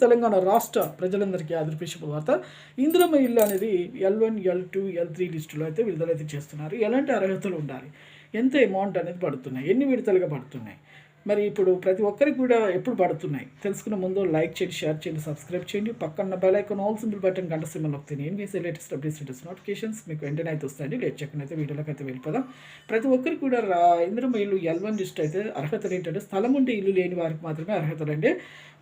తెలంగాణ రాష్ట్ర ప్రజలందరికీ ఆదర్శించిన వార్త. ఇందిరమ్మ ఇల్లు అనేది L one L two L three లిస్టులో అయితే విడుదలైతే చేస్తున్నారు. ఎలాంటి అర్హతలు ఉండాలి? ఎంత అమౌంట్ అనేది పడుతున్నాయి? ఎన్ని విడతలుగా పడుతున్నాయి? మరి ఇప్పుడు ప్రతి ఒక్కరికి కూడా ఎప్పుడు పడుతున్నాయి? తెలుసుకున్న ముందు లైక్ చేయండి షేర్ చేయండి సబ్స్క్రైబ్ చేయండి. పక్కన bell icon all simple button గంట సిమ్మల్ నొక్కితే నేను వేసే లేటెస్ట్ అప్డేట్స్ లేటెస్ట్ నోటిఫికేషన్స్ మీకు వెంటనే అయితే వస్తాయండి. లేట్ చెక్కన అయితే వీడియోలోకి అయితే వెళ్ళిపోదాం. ప్రతి ఒక్కరికి కూడా రా ఇంద్రమ్మ ఇల్లు ఎల్ వన్ లిస్ట్ అయితే అర్హతలు ఏంటంటే స్థలం ఉంటే ఇల్లు లేని వారికి మాత్రమే అర్హతలండి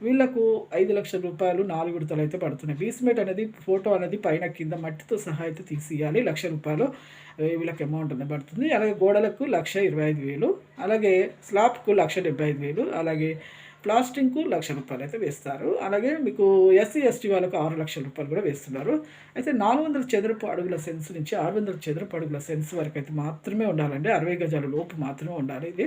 వీళ్ళకు ఐదు లక్షల రూపాయలు నాలుగు విడతలు అయితే పడుతున్నాయి. బీస్మేట్ అనేది ఫోటో అనేది పైన కింద మట్టితో సహా అయితే తీసియాలి. లక్ష రూపాయలు వీళ్ళకి అమౌంట్ అనేది పడుతుంది. అలాగే గోడలకు లక్ష ఇరవై ఐదు వేలు అలాగే స్లాబ్కు లక్ష డెబ్బై ఐదు వేలు అలాగే ప్లాస్టింగ్కు లక్ష రూపాయలు అయితే వేస్తారు. అలాగే మీకు ఎస్సీ ఎస్టీ వాళ్ళకు ఆరు లక్షల రూపాయలు కూడా వేస్తున్నారు. అయితే నాలుగు వందల చదరపు అడుగుల సెన్స్ నుంచి ఆరు వందల చదరపు అడుగుల సెన్స్ వరకు అయితే మాత్రమే ఉండాలండి. అరవై గజాల లోపు మాత్రమే ఉండాలి ఇది.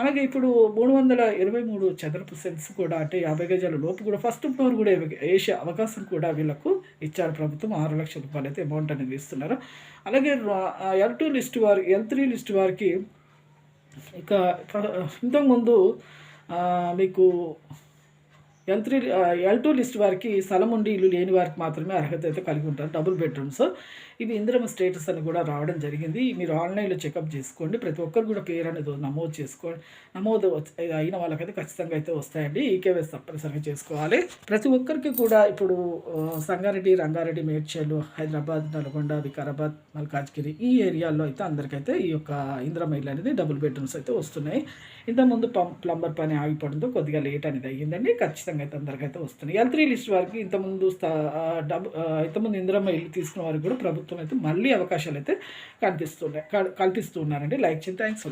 అలాగే ఇప్పుడు మూడు వందల ఇరవై మూడు చదరపు సెన్స్ కూడా అంటే యాభై గజాల లోపు కూడా ఫస్ట్ ఫ్లోర్ కూడా వేసే అవకాశం కూడా వీళ్ళకు ఇచ్చారు ప్రభుత్వం. ఆరు లక్షల రూపాయలు అయితే అమౌంట్ అనేది ఇస్తున్నారు అలాగే ఎల్ టూ లిస్ట్ వారి ఎల్ త్రీ లిస్ట్ వారికి ఇక ఇంతకుముందు మీకు L three L two list వారికి స్థలం ఉండి ఇల్లు లేని వారికి మాత్రమే అర్హత అయితే కలిగి ఉంటారు. డబుల్ బెడ్రూమ్స్ ఇవి ఇందిరమ స్టేటస్ అని కూడా రావడం జరిగింది. మీరు ఆన్లైన్లో చెకప్ చేసుకోండి. ప్రతి ఒక్కరు కూడా పేరు అనేది నమోదు చేసుకోండి నమోదు అయిన వాళ్ళకైతే ఖచ్చితంగా అయితే వస్తాయండి. ఈకేవైస్ తప్పనిసరిగా చేసుకోవాలి. ప్రతి ఒక్కరికి కూడా ఇప్పుడు సంగారెడ్డి రంగారెడ్డి మేడ్చల్ హైదరాబాద్ నల్గొండ వికారాబాద్ మల్కాజ్గిరి ఈ ఏరియాల్లో అయితే అందరికైతే ఈ యొక్క ఇందిరమ ఇల్లు అనేది డబుల్ బెడ్రూమ్స్ అయితే వస్తున్నాయి. ఇంతకుముందు పంప్ ప్లంబర్ పని ఆగిపోవడంతో కొద్దిగా లేట్ అనేది అయ్యిందండి. ఖచ్చితంగా అయితే అందరికైతే వస్తున్నాయి ఎల్ త్రీ లిస్ట్ వారికి ఇంతకుముందు స్థా- ఆ, ఇంతకుముందు ఇందిరమ్మ ఇల్లు తీసుకున్న వారికి కూడా ప్రభుత్వం అయితే మళ్ళీ అవకాశాలు అయితే కనిపిస్తున్నాయి కల్పిస్తూ ఉన్నారండి. లైక్ చేయండి. థ్యాంక్స్